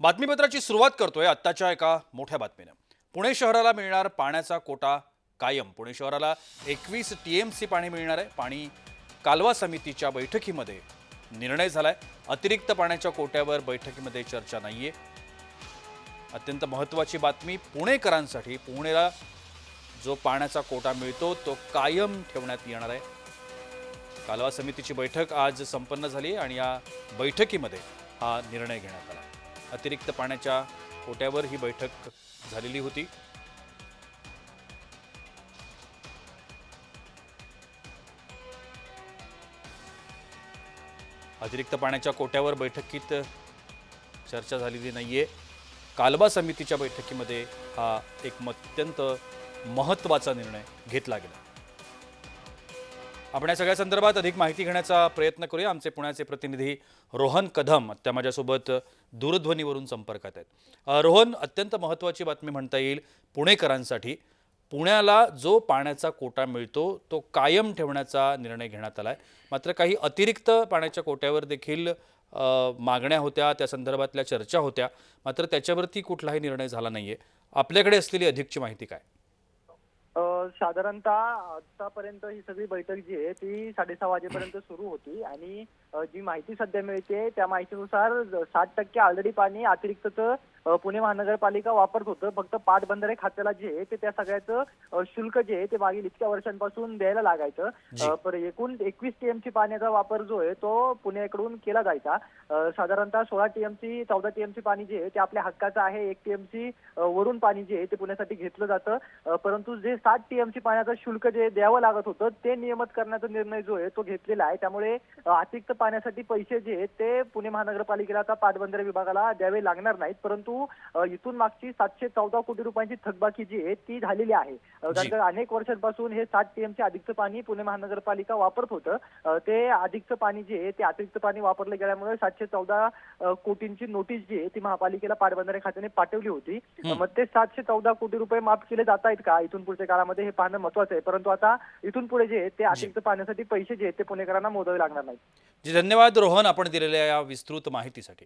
बातमीपत्राची सुरुवात करतोय आत्ताच्या एका मोठ्या बातमीनं. पुणे शहराला मिळणार पाण्याचा कोटा कायम. पुणे शहराला एकवीस टी एम सी पाणी मिळणार आहे. पाणी कालवा समितीच्या बैठकीमध्ये निर्णय झालाय. अतिरिक्त पाण्याच्या कोट्यावर बैठकीमध्ये चर्चा नाहीये. अत्यंत महत्त्वाची बातमी पुणेकरांसाठी. पुणेला जो पाण्याचा कोटा मिळतो तो कायम ठेवण्यात येणार आहे. कालवा समितीची बैठक आज संपन्न झाली आणि या बैठकीमध्ये हा निर्णय घेण्यात आला. अतिरिक्त पाण्याच्या कोट्यावर ही बैठक झालेली होती. अतिरिक्त पाण्याच्या कोट्यावर बैठकीत चर्चा झालेली नाहीये. कालबा समितीच्या बैठकीमध्ये हा एक अत्यंत महत्त्वाचा निर्णय घेतला गेला. आपण या सगळ्या संदर्भात अधिक माहिती घेण्याचा प्रयत्न करूया. आमचे पुण्याचे प्रतिनिधी रोहन कदम त्या माझ्यासोबत दूरध्वनीवरून संपर्कात आहेत. रोहन अत्यंत महत्त्वाची बातमी म्हणता येईल पुणेकरांसाठी. पुण्याला जो पाण्याचा कोटा मिळतो तो कायम ठेवण्याचा निर्णय घेण्यात आला आहे मात्र काही अतिरिक्त पाण्याच्या कोट्यावर देखील मागण्या होत्या त्या संदर्भातल्या चर्चा होत्या. मात्र त्याच्यावरती कुठलाही निर्णय झाला नाही आहे आपल्याकडे असलेली अधिकची माहिती काय? साधारणतः आतापर्यंत ही सगळी बैठक जी आहे ती साडेसहा वाजेपर्यंत सुरू होती. आणि जी माहिती सध्या मिळते त्या माहितीनुसार साठ टक्के ऑलरेडी पाणी अतिरिक्तचं पुणे महानगरपालिका वापरत होतं. फक्त पाटबंधारे खात्याला जे आहे ते त्या सगळ्याचं शुल्क जे आहे ते मागील इतक्या वर्षांपासून द्यायला लागायचं. पर एकूण एकवीस टीएमसी पाण्याचा वापर जो आहे तो पुण्याकडून केला जायचा. साधारणतः सोळा टीएमसी चौदा टीएमसी पाणी जे आहे ते आपल्या हक्काचं आहे. एक टीएमसी वरून पाणी जे आहे ते पुण्यासाठी घेतलं जातं. परंतु जे सात टीएमसी पाण्याचं शुल्क जे द्यावं लागत होतं ते नियमित करण्याचा निर्णय जो आहे तो घेतलेला आहे. त्यामुळे अतिरिक्त पाण्यासाठी पैसे जे आहेत ते पुणे महानगरपालिकेला आता पाटबंधारे विभागाला द्यावे लागणार नाहीत. परंतु अ, इथून मागची सातशे चौदा कोटी रुपयांची थकबाकी जी आहे ती झालेली आहे. कारण अनेक वर्षांपासून हे सात टीएमसी अधिकचं पाणी पुणे महानगरपालिका वापरत होतं. ते अधिकचं पाणी जे आहे ते अतिरिक्त पाणी वापरलं गेल्यामुळे सातशे चौदा कोटींची नोटीस जी आहे ती महापालिकेला पाटबंधारे खात्याने पाठवली होती. मग ते सातशे चौदा कोटी रुपये माफ केले जात आहेत का? इथून पुढच्या काळामध्ये हे पाहणं महत्वाचं आहे. परंतु आता इथून पुढे जे आहे ते अतिरिक्त पाण्यासाठी पैसे जे आहेत ते पुणेकरांना मोजावे लागणार नाहीत. जी धन्यवाद रोहन आपण दिलेल्या या विस्तृत माहितीसाठी.